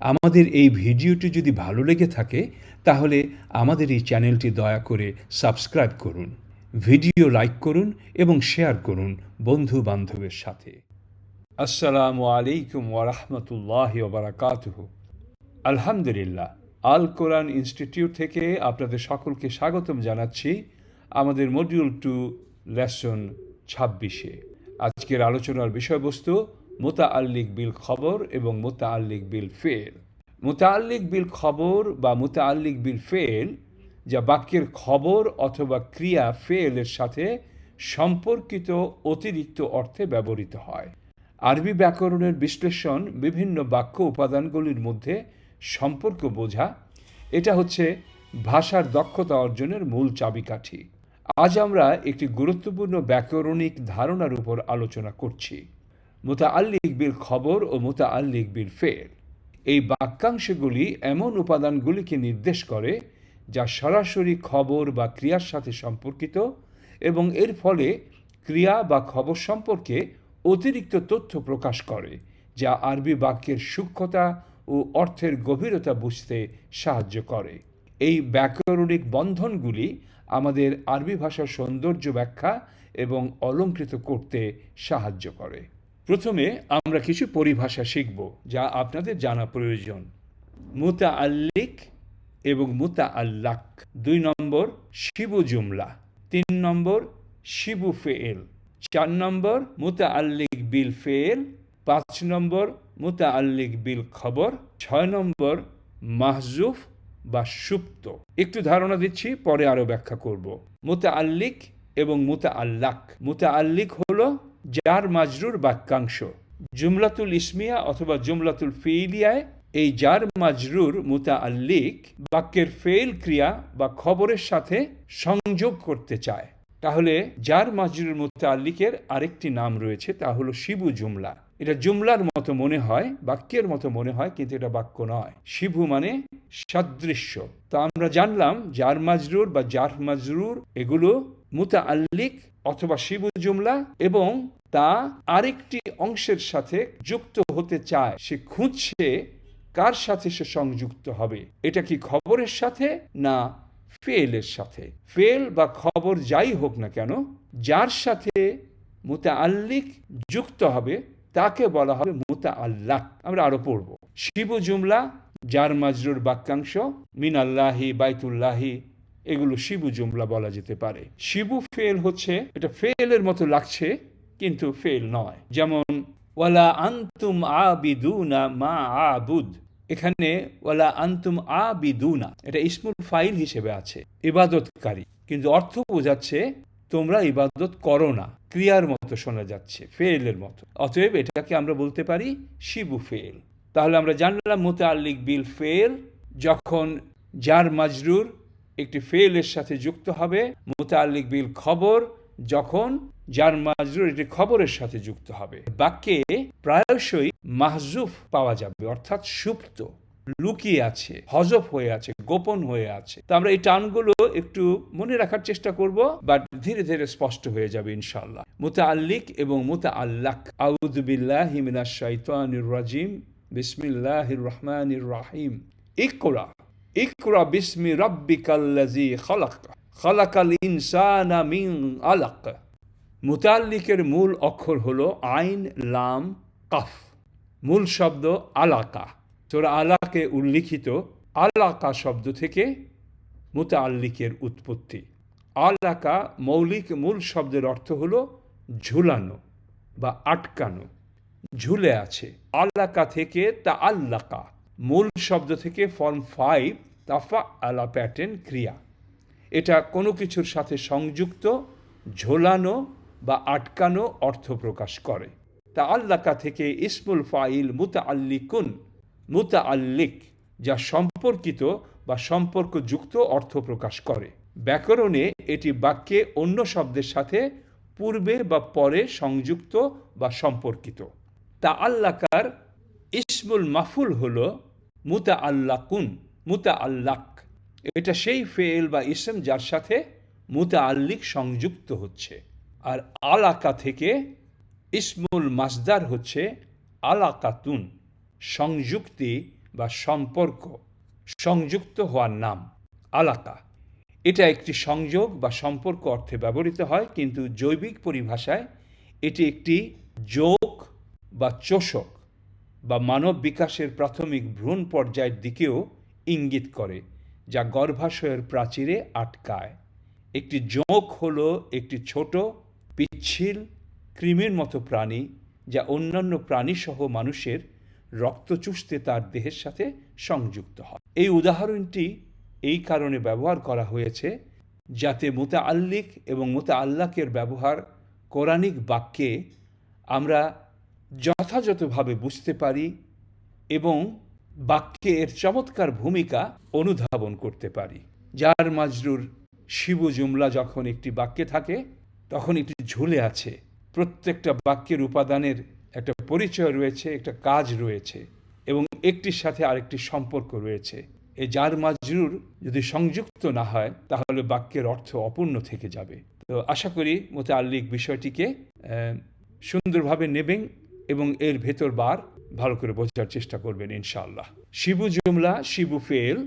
আমাদের এই ভিডিওটি যদি ভালো লেগে থাকে, তাহলে আমাদের এই চ্যানেলটি দয়া করে সাবস্ক্রাইব করুন, ভিডিও লাইক করুন এবং শেয়ার করুন বন্ধু বান্ধবের সাথে। আসসালামু আলাইকুম ওরহমতুল্লাহ বারাকাতুহ। আলহামদুলিল্লাহ, আল কোরআন ইনস্টিটিউট থেকে আপনাদের সকলকে স্বাগতম জানাচ্ছি আমাদের মডিউল টু লেসন ছাব্বিশে। আজকের আলোচনার বিষয়বস্তু মোতা আল্লিক বিল খবর এবং মোতা আল্লিক বিল ফেল। মোতা আল্লিক বিল খবর বা মোতা আল্লিক বিল ফেল যা বাক্যের খবর অথবা ক্রিয়া ফেলের সাথে সম্পর্কিত অতিরিক্ত অর্থে ব্যবহৃত হয়। আরবি ব্যাকরণের বিশ্লেষণ বিভিন্ন বাক্য উপাদানগুলির মধ্যে সম্পর্ক বোঝা, এটা হচ্ছে ভাষার দক্ষতা অর্জনের মূল চাবিকাঠি। আজ আমরা একটি গুরুত্বপূর্ণ ব্যাকরণিক ধারণার উপর আলোচনা করছি। মোতা আল্লিক বিল খবর ও মোতা আল্লিক বিল ফেল এই বাক্যাংশগুলি এমন উপাদানগুলিকে নির্দেশ করে যা সরাসরি খবর বা ক্রিয়ার সাথে সম্পর্কিত এবং এর ফলে ক্রিয়া বা খবর সম্পর্কে অতিরিক্ত তথ্য প্রকাশ করে, যা আরবি বাক্যের সূক্ষ্মতা ও অর্থের গভীরতা বুঝতে সাহায্য করে। এই ব্যাকরণিক বন্ধনগুলি আমাদের আরবি ভাষার সৌন্দর্য ব্যাখ্যা এবং অলঙ্কৃত করতে সাহায্য করে। প্রথমে আমরা কিছু পরিভাষা শিখব যা আপনাদের জানা প্রয়োজন। মুতা আল্লিক এবং মুতা আল্লাক দুই নম্বর, শিবু জুমলা। তিন নম্বর, শিবু ফেল চার নম্বর মুতা আল্লিক বিল ফেল পাঁচ নম্বর মুতা আল্লিক বিল খবর। ছয় নম্বর, মাহজুফ বা সুপ্ত। একটু ধারণা দিচ্ছি, পরে আরও ব্যাখ্যা করব। মুতা আল্লিক এবং মুতা আল্লাক মুতা আল্লিক যার মাজরুর বাক্যাংশ জুমলাতুল ইসমিয়া অথবা জুমলাতুল ফেইলিয়ায় এই যার মাজরুর মুতা আল্লিক বাক্যের ফেল ক্রিয়া বা খবরের সাথে সংযোগ করতে চায় তাহলে যার মাজরুর মুতা আল্লিকের আরেকটি নাম রয়েছে তা হলো শিবু জুমলা এটা জুমলার মতো মনে হয় বাক্যের মতো মনে হয় কিন্তু এটা বাক্য নয় শিবু মানে সাদৃশ্য তো আমরা জানলাম যার মাজরুর বা জার মাজরুর এগুলো মুতা আল্লিক অথবা শিবু জুমলা এবং তা আরেকটি অংশের সাথে যুক্ত হতে চায়। সে খুঁজছে কার সাথে সে সংযুক্ত হবে। এটা কি খবরের সাথে না ফেলের সাথে? ফেল বা খবর যাই হোক না কেন, যার সাথে মুতা আল্লিক যুক্ত হবে, তাকে বলা হবে মুতা আল্লাহ আমরা আরও পড়ব। শিবু জুমলা, যার মাজরুর বাক্যাংশ মিন আল্লাহি বাইতুল্লাহি এগুলো শিবু জুমলা বলা যেতে পারে। শিবু ফেল হচ্ছে, এটা ফেলের মতো লাগছে, কিন্তু ফেল নয়। যেমন, ওয়ালা আন্তুম আবিদুনা মা আবুদ। এখানে, ওয়ালা আন্তুম আবিদুনা। এটা ইসমুল ফাইল হিসেবে আছে, ইবাদতকারী। কিন্তু অর্থ বোঝাচ্ছে, তোমরা ইবাদত করো না। ক্রিয়ার মতো শোনা যাচ্ছে, ফেলের মতো। অতএব এটাকে আমরা বলতে পারি শিবু ফেল। তাহলে আমরা জানলাম মোতাল্লিক বিল ফেল, যখন যার মাজরুর একটি ফেলের সাথে যুক্ত হবে মোতাল্লিক বিল খবর, যখন যার মাজরুর একটি খবরের সাথে যুক্ত হবে। বাক্যে প্রায়শই মাহজুফ পাওয়া যাবে, অর্থাৎ সুপ্ত, লুকিয়ে আছে হজফ হয়ে আছে, গোপন হয়ে আছে। তো আমরা এই টানগুলো একটু মনে রাখার চেষ্টা করব, বাট ধীরে ধীরে স্পষ্ট হয়ে যাবে ইনশাল্লাহ মুতা আল্লিক এবং মুতা আল্লাক আউদুবিল্লাহ হিমিনাশ শাইতানির রাজিম। বিসমিল্লাহির রহমানির রাহিম। ইকরা ইকরা বিসমি রাব্বিকাল্লাজি খালাক, খালাকাল ইনসানা মিন আলাক। মুতাল্লিকের মূল অক্ষর হলো আইন, লাম, কাফ। মূল শব্দ আলাকা। তোরা আলাকে উল্লিখিত আলাকা শব্দ থেকে মুতাল্লিকের উৎপত্তি। আলাকা মৌলিক মূল শব্দের অর্থ হল ঝুলানো বা আটকানো। ঝুলে আছে। আলাকা থেকে তা আল্লাকা মূল শব্দ থেকে ফর্ম ফাইভ তাফা, আলা প্যাটার্ন ক্রিয়া। এটা কোনো কিছুর সাথে সংযুক্ত, ঝোলানো বা আটকানো অর্থ প্রকাশ করে। তা আল্লাকা থেকে ইসমুল ফাইল মুতা আল্লিকুন মুতা আল্লিক যা সম্পর্কিত বা সম্পর্কযুক্ত অর্থ প্রকাশ করে। ব্যাকরণে এটি বাক্যে অন্য শব্দের সাথে পূর্বে বা পরে সংযুক্ত বা সম্পর্কিত। তা আল্লাকার ইসমুল মাফুল হল মুতা আল্লাকুন মুতা আল্লাক এটা সেই ফেল বা ইসম যার সাথে মুতা আল্লিক সংযুক্ত হচ্ছে। আর আলাকা থেকে ইসমুল মাসদার হচ্ছে আলাকাতুন, সংযুক্তি বা সম্পর্ক, সংযুক্ত হওয়ার নাম, আলাকা। এটা একটি সংযোগ বা সম্পর্ক অর্থে ব্যবহৃত হয়, কিন্তু জৈবিক পরিভাষায় এটি একটি যোগ বা চোষক। বা মানব বিকাশের প্রাথমিক ভ্রূণ পর্যায়ের দিকেও ইঙ্গিত করে, যা গর্ভাশয়ের প্রাচীরে আটকায়। একটি জোঁক হল একটি ছোট, পিচ্ছিল, কৃমির মতো প্রাণী, যা অন্যান্য প্রাণীসহ মানুষের রক্ত চুষতে তার দেহের সাথে সংযুক্ত হয়। এই উদাহরণটি এই কারণে ব্যবহার করা হয়েছে, যাতে মোতা আল্লিক এবং মোতা আল্লাকের ব্যবহার, কোরআনিক বাক্যে আমরা যথাযথভাবে বুঝতে পারি এবং বাক্যে এর চমৎকার ভূমিকা অনুধাবন করতে পারি। যার মাজরুর শিবু জুমলা যখন একটি বাক্যে থাকে, তখন এটি ঝুলে আছে। প্রত্যেকটা বাক্যের উপাদানের একটা পরিচয় রয়েছে, একটা কাজ রয়েছে এবং একটির সাথে আরেকটি সম্পর্ক রয়েছে। এই যার মাজরুর যদি সংযুক্ত না হয়, তাহলে বাক্যের অর্থ অপূর্ণ থেকে যাবে। তো আশা করি মোতা আল্লিক বিষয়টিকে সুন্দরভাবে নেবেন। এবং এর ভেতর বার ভালো করে বোঝার চেষ্টা করবেন, ইনশাআল্লাহ। শিবু জুমলা, শিবু ফেল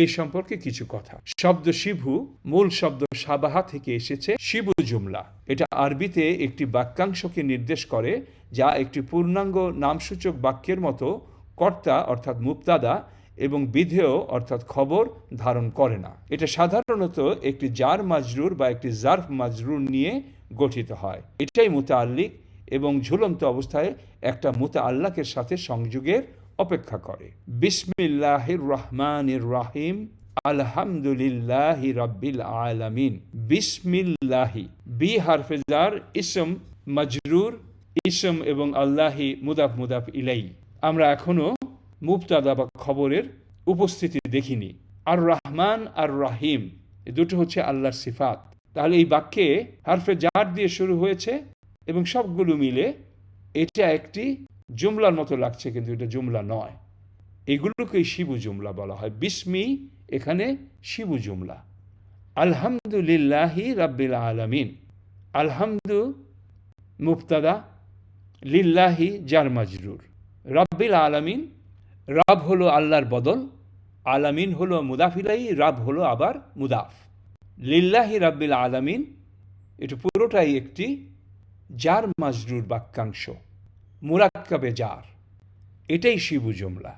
এই সম্পর্কে কিছু কথা। শব্দ শিবু, মূল শব্দ সাবাহা থেকে এসেছে শিবু জুমলা। এটা আরবিতে একটি বাক্যাংশকে নির্দেশ করে, যা একটি পূর্ণাঙ্গ নামসূচক বাক্যের মতো কর্তা, অর্থাৎ মুক্তাদা এবং বিধেয়, অর্থাৎ খবর, ধারণ করে না। এটা সাধারণত একটি জার মাজরুর বা একটি জার্ফ মাজরুর নিয়ে গঠিত হয়। এটাই মুতাআল্লিক এবং ঝুলন্ত অবস্থায় একটা মুতা আল্লাকের সাথে সংযোগের অপেক্ষা করে। বিসমিল্লাহির রহমানির রাহিম আলহামদুলিল্লাহি রাব্বিল আলামিন। বিসমিল্লাহি, বি হারফেজার ইসম মাজরুর, ইসম এবং আল্লাহি মুদাফ মুদাফ ইলাই। আমরা এখনও মুবতাদা বা খবরের উপস্থিতি দেখিনি। আর রহমান আর রাহিম দুটো হচ্ছে আল্লাহর সিফাত। তাহলে এই বাক্যে হারফে জার দিয়ে শুরু হয়েছে এবং সবগুলো মিলে এটা একটি জুমলার মতো লাগছে, কিন্তু এটা জুমলা নয়। এগুলোকেই শিবু জুমলা বলা হয়। বিস্মি, এখানে শিবু জুমলা। আলহামদুলিল্লাহি রাব্বিল আলামিন। আলহামদু মুফতাদা, লিল্লাহি জার মাজরুর। রাব্বিল আলামিন, রাব হলো আল্লাহর বদল, আলামিন হলো মুদাফিলাই, রাব হলো আবার মুদাফ। লিল্লাহি রাব্বিল আলামিন, এটা পুরোটাই একটি জার মাজরুর বাক্যাংশ মুরাক্কাবে জার এটাই শিবু জুমলা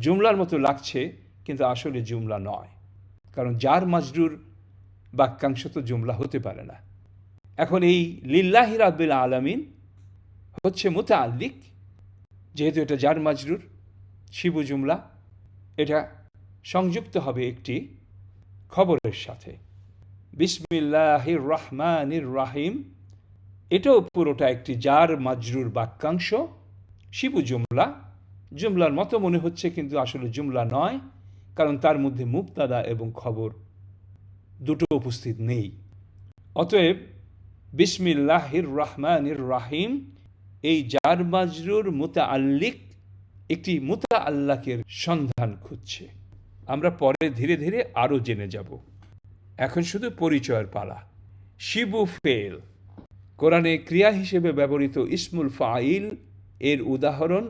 জুমলার মতো লাগছে কিন্তু আসলে জুমলা নয় কারণ জার মাজরুর বাক্যাংশ তো জুমলা হতে পারে না এখন এই লিল্লাহি রাব্বিল আলামিন হচ্ছে মুতা আল্লিক যেহেতু এটা জার মাজরুর শিবু জুমলা এটা সংযুক্ত হবে একটি খবরের সাথে। বিসমিল্লাহির রহমানির রাহিম। এটাও পুরোটা একটি জার মাজরুর বাক্যাংশ। শিবু জুমলা। জুমলার মতো মনে হচ্ছে কিন্তু আসলে জুমলা নয়, কারণ তার মধ্যে মুক্তাদা এবং খবর দুটো উপস্থিত নেই। অতএব বিসমিল্লাহির রহমানির রাহিম, এই জার মাজরুর মুতা আল্লিক একটি মুতা আল্লাকের সন্ধান খুঁজছে। আমরা পরে ধীরে ধীরে আরও জেনে যাব। এখন শুধু পরিচয়ের পালা। শিবু ফেল। কোরআনে ক্রিয়া হিসেবে ব্যবহৃত ইসমুল ফাইল এর উদাহরণ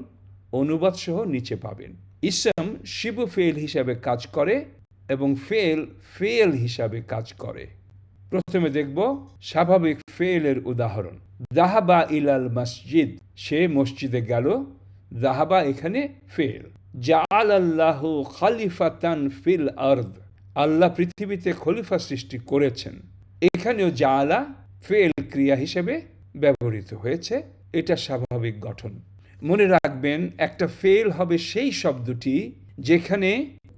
অনুবাদ সহ নিচে পাবেন। ইসম শিবু ফেল হিসাবে কাজ করে এবং ফেল ফেল হিসাবে কাজ করে। প্রথমে দেখব স্বাভাবিক ফেলের উদাহরণ। দাহাবা ইলাল মসজিদ, সে মসজিদে গেল দাহাবা এখানে ফেল। জাল আল্লাহ খালিফাতান ফিল আর্দ, আল্লাহ পৃথিবীতে খলিফা সৃষ্টি করেছেন। এখানেও জালা ফেল ক্রিয়া হিসেবে ব্যবহৃত হয়েছে। এটা স্বাভাবিক গঠন। মনে রাখবেন, একটা ফেল হবে সেই শব্দটি যেখানে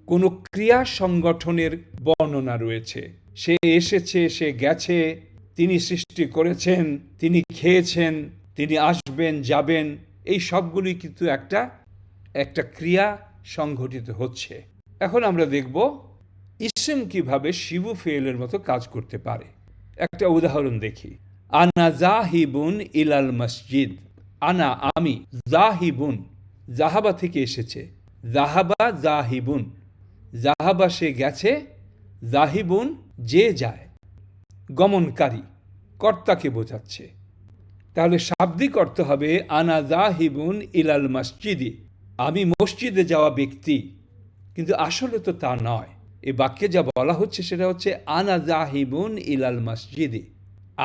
কোনো ক্রিয়া সংগঠনের বর্ণনা রয়েছে। সে এসেছে, সে গেছে, তিনি সৃষ্টি করেছেন, তিনি খেয়েছেন, তিনি আসবেন, যাবেন, এই সবগুলি কিন্তু একটা একটা ক্রিয়া সংঘটিত হচ্ছে। এখন আমরা দেখব, ইসম কীভাবে শিবু ফেলের মতো কাজ করতে পারে। একটা উদাহরণ দেখি। আনা জাহিবুন ইলাল মসজিদ। আনা আমি, জাহিবুন। জাহাবা থেকে এসেছে। জাহাবা জাহিবুন। জাহাবা সে গেছে, জাহিবুন যে যায়। গমনকারী, কর্তাকে বোঝাচ্ছে। তাহলে শাব্দিক অর্থ হবে, আনা জাহিবুন ইলাল মসজিদে। আমি মসজিদে যাওয়া ব্যক্তি, কিন্তু আসলে তো তা নয়। এই বাক্যে যা বলা হচ্ছে সেটা হচ্ছে, আনা জাহিবুন ইলাল মসজিদে।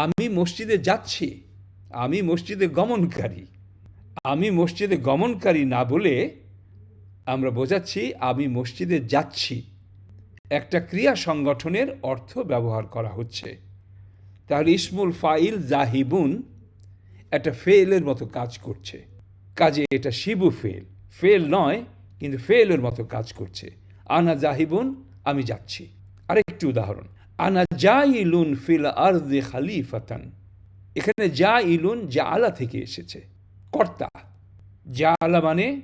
আমি মসজিদে যাচ্ছি, আমি মসজিদে গমনকারী। আমি মসজিদে গমনকারী না বলে আমরা বোঝাচ্ছি, আমি মসজিদে যাচ্ছি। একটা ক্রিয়া সংগঠনের অর্থ ব্যবহার করা হচ্ছে। তাহলে ইসমুল ফাইল জাহিবুন একটা ফেলের মতো কাজ করছে। কাজে এটা শিবু ফেল ফেল নয়, কিন্তু ফেলের মতো কাজ করছে। আনা জাহিবুন আমি যাচ্ছি। আরেকটি উদাহরণ। আনা যা ইলুন ফিল আরদে খালিফাতান। এখানে যা ইলুন যা আলা থেকে এসেছে। কর্তা। যা আলা মানে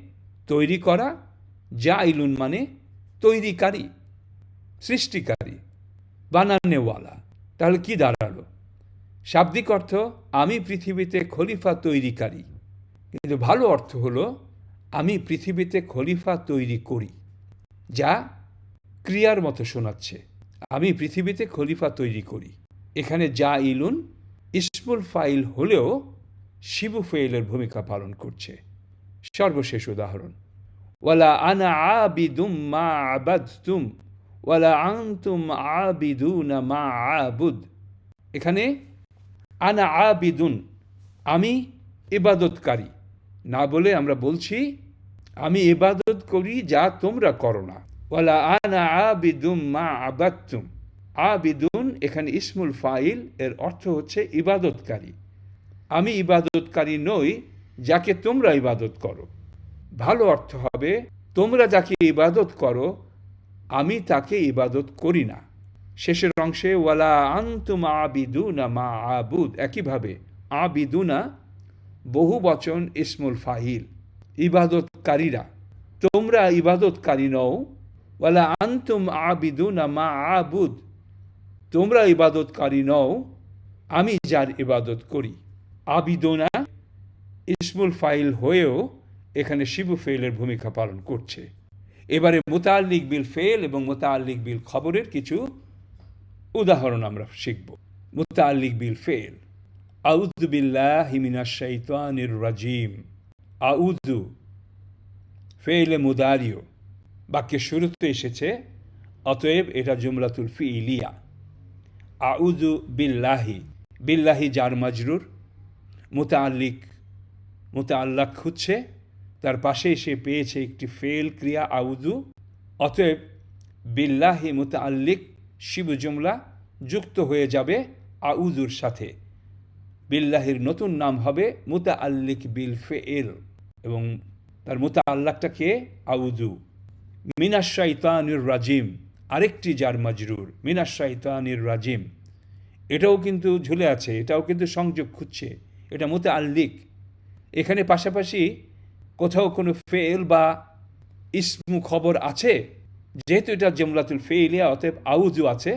তৈরি করা যা ইলুন মানে তৈরিকারী, সৃষ্টিকারী, বানানেওয়ালা। তাহলে কি দাঁড়াল? শাব্দিক অর্থ, আমি পৃথিবীতে খলিফা তৈরিকারী। কিন্তু ভালো অর্থ হলো, আমি পৃথিবীতে খলিফা তৈরি করি, যা ক্রিয়ার মতো শোনাচ্ছে। আমি পৃথিবীতে খলিফা তৈরি করি। এখানে যা ইলুন ইসমুল ফাইল হলেও শিবু ফেইলের ভূমিকা পালন করছে। সর্বশেষ উদাহরণ। ওয়ালা আনা আবিদুম মা আবাদতুম, ওয়ালা আনতুম আবিদুনা মা আবুদ। এখানে আনা আবিদুন, আমি ইবাদতকারী। না বলে আমরা বলছি, আমি ইবাদত করি যা তোমরা করো না। আবিদুন এখানে ইসমুল ফাইল, এর অর্থ হচ্ছে ইবাদতকারী। আমি ইবাদতকারী নই, যাকে তোমরা ইবাদত করো। ভালো অর্থ হবে, তোমরা যাকে ইবাদত করো, আমি তাকে ইবাদত করি না। শেষের অংশে ওয়ালা আন্তুম আবিদুনা মা আবুদ, একইভাবে আবিদুনা বহু বচন ইসমুল ফাহিল ইবাদতকারীরা, তোমরা ইবাদতকারী নও ওয়ালা আন্তুম আবিদুনা মা আবুদ। তোমরা ইবাদতকারী নও, আমি যার ইবাদত করি। আবিদোনা ইসমুল ফাইল হয়েও এখানে শিবু ফেলের ভূমিকা পালন করছে। এবারে মোতাল্লিক বিল ফেল এবং মোতাল্লিক বিল খবরের কিছু উদাহরণ আমরা শিখব। মুতাল্লিক বিল ফেল আউযু বিল্লাহি মিনাশ শাইতানির রাজিম। আউযু ফেলে মুদারিও। বাক্যের শুরুতে এসেছে, অতএব এটা জুমলাতুল ফি ইলিয়া আউযু বিল্লাহি বিল্লাহি জার মাজরুর মুতাল্লিক মুতাল্লাক হচ্ছে, তার পাশে সে পেয়েছে একটি ফেল ক্রিয়া, আউযু। অতএব বিল্লাহি মুতাল্লিক শিব জুমলা যুক্ত হয়ে যাবে আউজুর সাথে। বিল্লাহির নতুন নাম হবে মুতা আল্লিক বিল ফেল এবং তার মুতা আল্লাহটাকে আউজু মিনাশাইতানির রাজিম, আরেকটি যার মাজরুর মিনাশাইতানির রাজিম। এটাও কিন্তু ঝুলে আছে, এটাও কিন্তু সংযোগ খুঁজছে, এটা মুতা আল্লিক এখানে পাশাপাশি কোথাও কোনো ফেল বা ইসমু খবর আছে? যেহেতু এটা জমলাতুল ফেইলিয়া, অতএব আউজু আছে,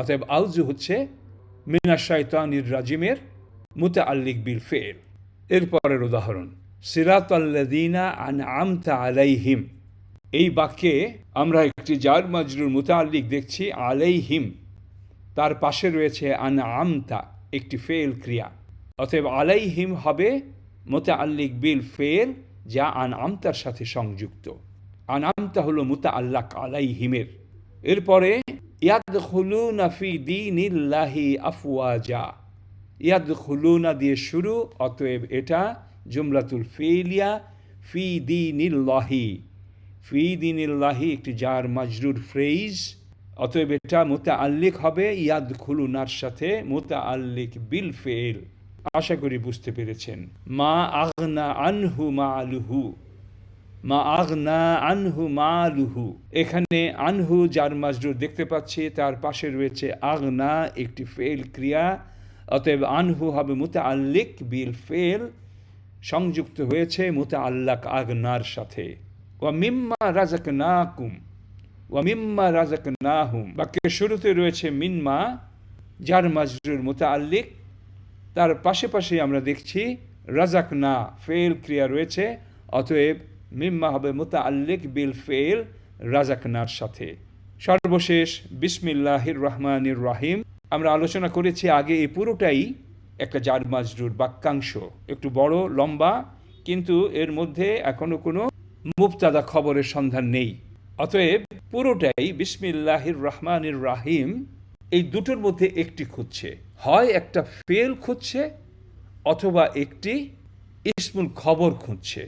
অতএব আউজু হচ্ছে মিনা শাইতানির রাজিমের মুতা আল্লিক বিল ফেল এরপরের উদাহরণ সিরাত আল্লাদিনা আন আমতা আলাইহিম। এই বাক্যে আমরা একটি জার মাজরুর মুতাল্লিক দেখছি, আলাইহিম। তার পাশে রয়েছে আন আমতা একটি ফেল ক্রিয়া। অতএব আলাইহিম হবে মোতা আল্লিক বিল ফেল, যা আন আমতার সাথে সংযুক্ত। আন আমতা হলো মুতা আল্লাহ আলাইহিমের। এরপরে ইয়াদ খুলুনা ফি দিনিল্লাহি আফওয়াজা। ইয়াদ খুলুনা দিয়ে শুরু, অতএব এটা জুমলাতুল ফেলিয়া ফি দিনিল্লাহি। ফি দিনিল্লাহি, একটি যার মাজরুর ফ্রেজ অতএব এটা মোতা আল্লিক হবে ইয়াদ খুলুনার সাথে মোতা আল্লিক বিল ফেল আশা করি বুঝতে পেরেছেন। মা আগনা আনহু মা আলুহু মা আগনা আনহু মা আলুহু এখানে আনহু যার মাজরুর দেখতে পাচ্ছি, তার পাশে রয়েছে আগনা, একটি ফেল ক্রিয়া। অতএব আনহু হবে মোতা আল্লিক বিল ফেল সংযুক্ত হয়েছে মোতা আল্লাক আগনার সাথে। মিম্মা রাজাক নাকুম ওয়া মিম্মা রাজাক নাহুম বাক্যের শুরুতে রয়েছে মিনমা, যার মাজরুর মুতাআল্লিক। তার পাশে পাশে আমরা দেখছি রাজাক না ফেল ক্রিয়া রয়েছে। অতএব মিম্মা হবে মুতাআল্লিক বিল ফেল রাজাক নার সাথে। সর্বশেষ, বিসমিল্লাহির রহমানির রাহিম। আমরা আলোচনা করেছি আগে এই পুরোটাই, একটা জার মাজরুর বাক্যাংশ। একটু বড়, লম্বা, কিন্তু এর মধ্যে এখনও কোনো মুবতাদা খবরের সন্ধান নেই। অতএব পুরোটাই বিসমিল্লাহির রহমানির রাহিম। এই দুটোর মধ্যে একটি খুঁজছে। হয় একটা ফেল খুঁজছে অথবা একটি ইসমুল খবর খুঁজছে।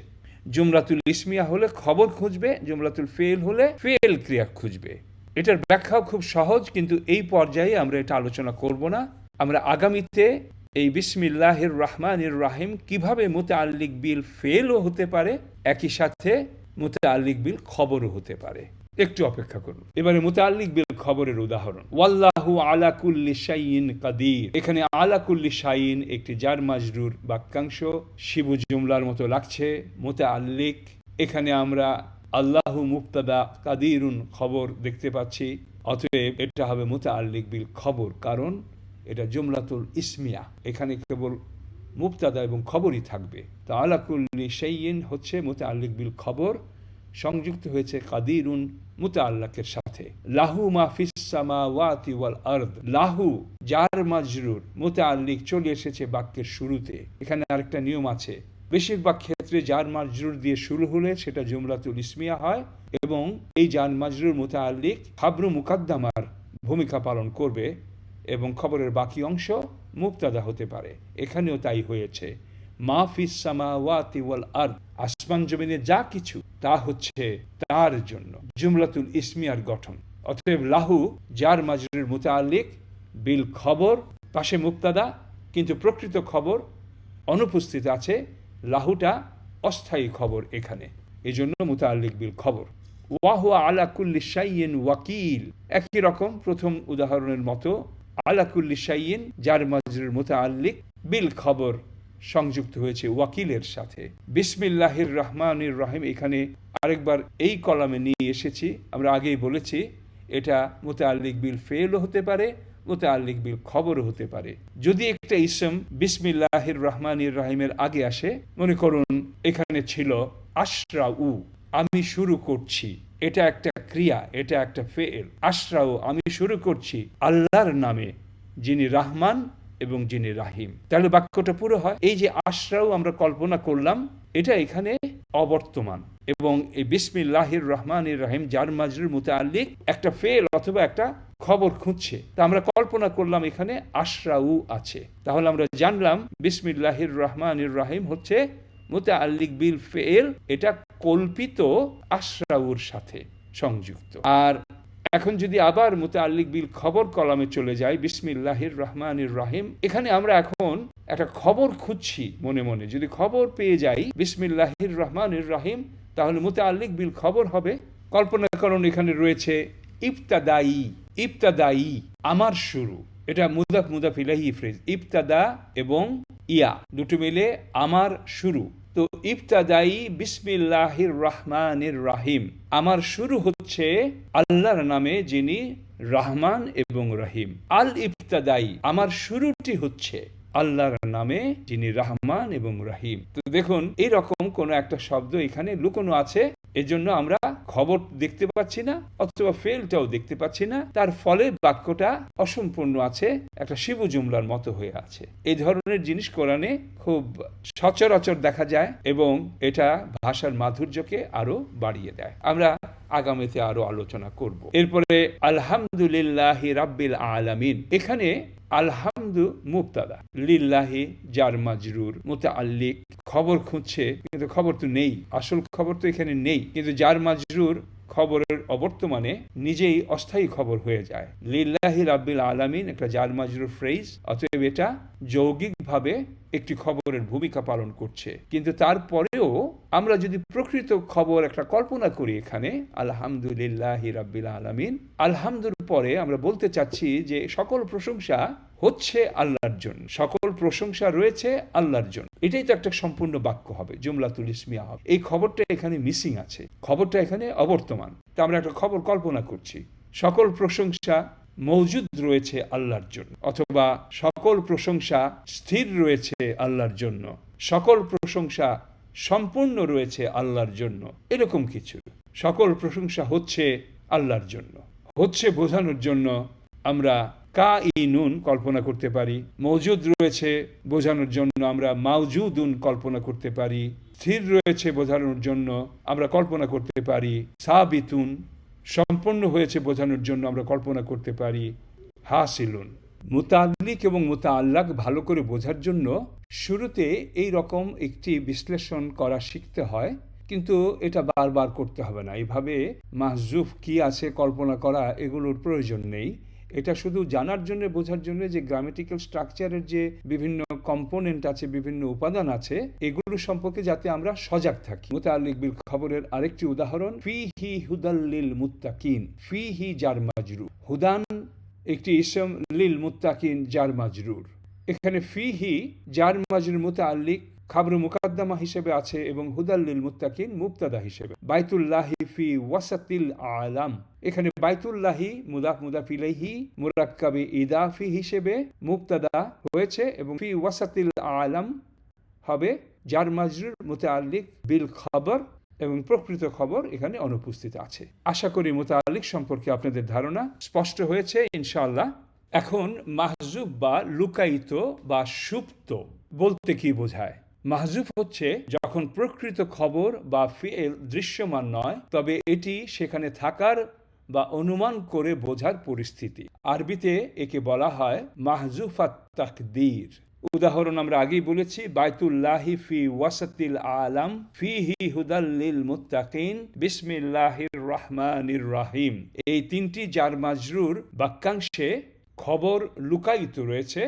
জুমরাতুল ইসমিয়া হলে খবর খুঁজবে, জুমরাতুল ফেল হলে ফেল ক্রিয়া খুঁজবে। এটার ব্যাখ্যাও খুব সহজ, কিন্তু এই পর্যায়ে আমরা এটা আলোচনা করব না। আমরা আগামীতে এই বিসমিল্লাহির রহমানির রাহিম কীভাবে মুতাআল্লিক বিল ফেলও হতে পারে একই সাথে মুতাআল্লিক বিল খবরও হতে পারে। একটু অপেক্ষা করুন। এবারে মুতাআল্লিক বিল খবরের উদাহরণ। ওয়াল্লাহু আলা কুল্লি শাইইন কাদির। এখানে আলা কুল্লি শাইইন একটি জার মাজরুর বাক্যাংশ। শিবু জুমলার মতো লাগছে, মুতাআল্লিক। এখানে আমরা আল্লাহু মুক্তাদা কাদিরুন খবর দেখতে পাচ্ছি। অতএব এটা হবে মুতাআল্লিক বিল খবর। কারণ এটা জুমলাতুল ইসমিয়া। এখানে কেবল মুক্তাদা এবং খবরই থাকবে। তা আলাকুল্লি সেইন হচ্ছে মুতাআল্লিক বিল খবর, সংযুক্ত হয়েছে কাদিরুন মুতাআল্লাকের সাথে। লাহু মা ফিসামা ওয়াতি ওয়াল আর্দ। লাহু জার মাজরুর মুতাআল্লিক চলে এসেছে বাক্যের শুরুতে। এখানে আরেকটা নিয়ম আছে, বেশিরভাগ ক্ষেত্রে জার মাজরুর দিয়ে শুরু হলে সেটা জুমলাতুল ইসমিয়া হয় এবং এই জার মাজরুর মুতাআল্লিক খাবরু মুকাদ্দামার ভূমিকা পালন করবে এবং খবরের বাকি অংশ মুক্তাদা হতে পারে। এখানেও তাই হয়েছে। মাহফিস সামাওয়াতি ওয়াল আরদ, আসমান জমিনে যা কিছু, তা হচ্ছে তার জন্য। জুমলাতুল ইসমিয়ার গঠন। অতএব লাহু, যার মাজরুর মুতাআল্লিক, বিল খবর, পাশে মুক্তাদা, কিন্তু প্রকৃত খবর অনুপস্থিত আছে, লাহুটা অস্থায়ী খবর এখানে। এজন্য মুতাআল্লিক বিল খবর। ওয়াহুয়া আলা কুল্লি শাইয়েন ওয়াকিল। একই রকম প্রথম উদাহরণের মতো আলা কুল্লি শাইয়েন যার মাজরুর মুতাআল্লিক বিল খবর সংযুক্ত হয়েছে ওয়াকিলের সাথে। বিসমিল্লাহির রহমানির রহিম, এখানে আরেকবার এই কলামে নিয়ে এসেছি। আমরা আগেই বলেছি, এটা মুতাআল্লিক বিল ফেলও হতে পারে, মুতাআল্লিক বিল খবরও হতে পারে। যদি একটা ইসম বিসমিল্লাহির রহমানির রহিমের আগে আসে, মনে করুন, এখানে ছিল আশরা উ আমি শুরু করছি। এটা একটা ক্রিয়া, এটা একটা ফেল। আশরাও, আমি শুরু করছি আল্লাহর নামে, যিনি রাহমান এবং যিনি রাহিম। তাহলে বাক্যটা পুরো হয়, এই যে আশরাও আমরা কল্পনা করলাম, এটা এখানে অবর্তমান। এবং এই বিসমিল্লাহির রহমানির রাহিম, যার মাজরুর মুতাআল্লিক একটা ফেল অথবা একটা খবর খুঁজছে। তা আমরা কল্পনা করলাম এখানে আশরাউ আছে। তাহলে আমরা জানলাম, বিসমিল্লাহির রহমানির রাহিম হচ্ছে মুতাআল্লিক বিল ফেল, এটা কল্পিত আশরাউর সাথে সংযুক্ত। আর এখন যদি আবার মুতাআল্লিক বিল খবর কলামে চলে যাই বিসমিল্লাহির রহমানির রাহিম, এখানে আমরা এখন একটা খবর খুঁজছি মনে মনে। যদি খবর পেয়ে যাই, বিসমিল্লাহির রহমানির রাহিম, তাহলে মুতাআল্লিক বিল খবর হবে। কল্পনা করুন এখানে রয়েছে ইবতাদাই ইবতাদাই আমার শুরু। এটা মুদাফ মুদাফ ইলাহি ফ্রেজ, ইবতাদা এবং ইয়া, দুটো মিলে আমার শুরু। তো ইবতাদাই বিসমিল্লাহির রহমানির রাহিম। আমার শুরু হচ্ছে আল্লাহর নামে যিনি রহমান এবং রহিম। আল ইবতাদাই, আমার শুরুটি হচ্ছে আল্লাহর নামে যিনি রহমান এবং রহিম। তো দেখুন এই রকম কোন একটা শব্দ এখানে লুকোনো আছে। এজন্য আমরা খবর দেখতে পাচ্ছি না, অথবা ফেলটাও দেখতে পাচ্ছি না। তার ফলে বাক্যটা অসম্পূর্ণ আছে, একটা শিব জুমলার মতো হয়ে আছে। এই ধরনের জিনিস কোরআনে খুব সচরাচর দেখা যায় এবং এটা ভাষার মাধুর্যকে আরও বাড়িয়ে দেয়। আমরা আগামীতে আরও আলোচনা করব। এরপরে, আলহামদুলিল্লাহ রাব্বিল আলামিন। এখানে আলহামদু মুক্তাদা লিল্লাহি জার মাজরুর মুতাআল্লিক। খবর খুঁজছে, কিন্তু খবর তো নেই। আসল খবর তো এখানে নেই। কিন্তু জার মাজরুর খবরের অবর্তমানে নিজেই অস্থায়ী খবর হয়ে যায়। লিল্লাহি রাব্বিল আলামিন একটা জার মাজরুর ফ্রেজ অতএব এটা যৌগিকভাবে একটি খবরের ভূমিকা পালন করছে। কিন্তু তারপরেও আমরা যদি প্রকৃত খবর, একটা কল্পনা করি এখানে, আলহামদুলিল্লাহ রাব্বিল আলামিন আলহামদুল পরে আমরা বলতে চাচ্ছি যে সকল প্রশংসা হচ্ছে আল্লাহর জন্য, সকল প্রশংসা রয়েছে আল্লাহর জন্য। এটাই তো একটা সম্পূর্ণ বাক্য হবে, জুমলাতুল ইসমিয়া হবে এই খবরটা এখানে মিসিং আছে, খবরটা এখানে অবর্তমান। তা আমরা একটা খবর কল্পনা করছি, সকল প্রশংসা মৌজুদ রয়েছে আল্লাহর জন্য, অথবা সকল প্রশংসা স্থির রয়েছে আল্লাহর জন্য, সকল প্রশংসা সম্পূর্ণ রয়েছে আল্লাহর জন্য। এরকম কিছু। সকল প্রশংসা হচ্ছে আল্লাহর জন্য। হচ্ছে বোঝানোর জন্য আমরা কা ই নুন কল্পনা করতে পারি। মৌজুদ রয়েছে বোঝানোর জন্য আমরা মাউজুদুন কল্পনা করতে পারি। স্থির রয়েছে বোঝানোর জন্য আমরা কল্পনা করতে পারি। সাবিতুন সম্পন্ন হয়েছে বোঝানোর জন্য আমরা কল্পনা করতে পারি। হাসিলুন। মুতাল্লিক এবং মুতাআল্লাক ভালো করে বোঝার জন্য শুরুতে এই রকম একটি বিশ্লেষণ করা শিখতে হয়, কিন্তু এটা বারবার করতে হবে না। এইভাবে মাহজুফ কি আছে কল্পনা করা এগুলোর প্রয়োজন নেই। এটা শুধু জানার জন্য, বোঝার জন্য যে গ্রামেটিক্যাল স্ট্রাকচারের যে বিভিন্ন কম্পোনেন্ট আছে, বিভিন্ন উপাদান আছে, এগুলো সম্পর্কে যাতে আমরা সজাগ থাকি। মুতাল্লিক বিল খবরের আরেকটি উদাহরণ ফি হি হুদাল্লিল মুত্তাকিন ফি হি জার মাজরু হুদান একটি ইসম লিল মুত্তাকিন জার মাজরুর। এখানে ফি হি জার মাজরুর মুতাল্লিক খাবরু মুকাদ্দামা হিসেবে আছে এবং হুদাল্লিল মুত্তাকিন মুক্তাদা হিসেবে। বাইতুল্লাহি ফি ওয়াসাতিল আলাম। এখানে বাইতুল্লাহি মুদাফ মুদাফ ইলাইহি মুরাক্কাবে ইদাফি হিসেবে মুক্তাদা হয়েছে এবং ফি ওয়াসাতিল আলাম হবে যার মাজরুর মুতাল্লিক বিল খবর এবং প্রকৃত খবর এখানে অনুপস্থিত আছে। আশা করি মোতালিক সম্পর্কে আপনাদের ধারণা স্পষ্ট হয়েছে, ইনশাআল্লাহ। এখন মাহজুব বা লুকায়িত বা সুপ্ত বলতে কি বোঝায়? মাহজুব হচ্ছে যখন প্রকৃত খবর বা ফিএল দৃশ্যমান নয়, তবে এটি সেখানে থাকার বা অনুমান করে বোঝার পরিস্থিতি। আরবিতে একে বলা হয় মাহজুফাত তাকদীর। উদাহরণ আমরা আগেই বলেছি, বাইতুল্লাহি ফি ওয়াসাতিল আলাম ফিহি হুদাল্লিল মুত্তাকিন বিসমিল্লাহির রহমানির রাহিম। এই তিনটি যার মাজরুর বাক্যাংশে খবর লুকায়িত রয়েছে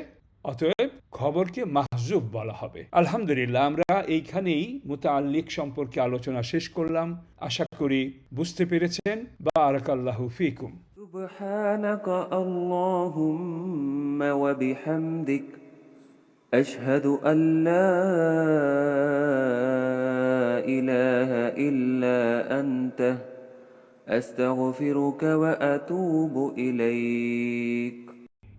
অতএব খবরকে মাহজুব বলা হবে আলহামদুলিল্লাহ আমরা এইখানেই মুতাল্লিক সম্পর্কে আলোচনা শেষ করলাম আশা করি বুঝতে পেরেছেন বা আরাকাল্লাহু ফিকুম سبحانك اللهم وبحمدك أشهد أن لا إله إلا أنت أستغفرك وأتوب إليك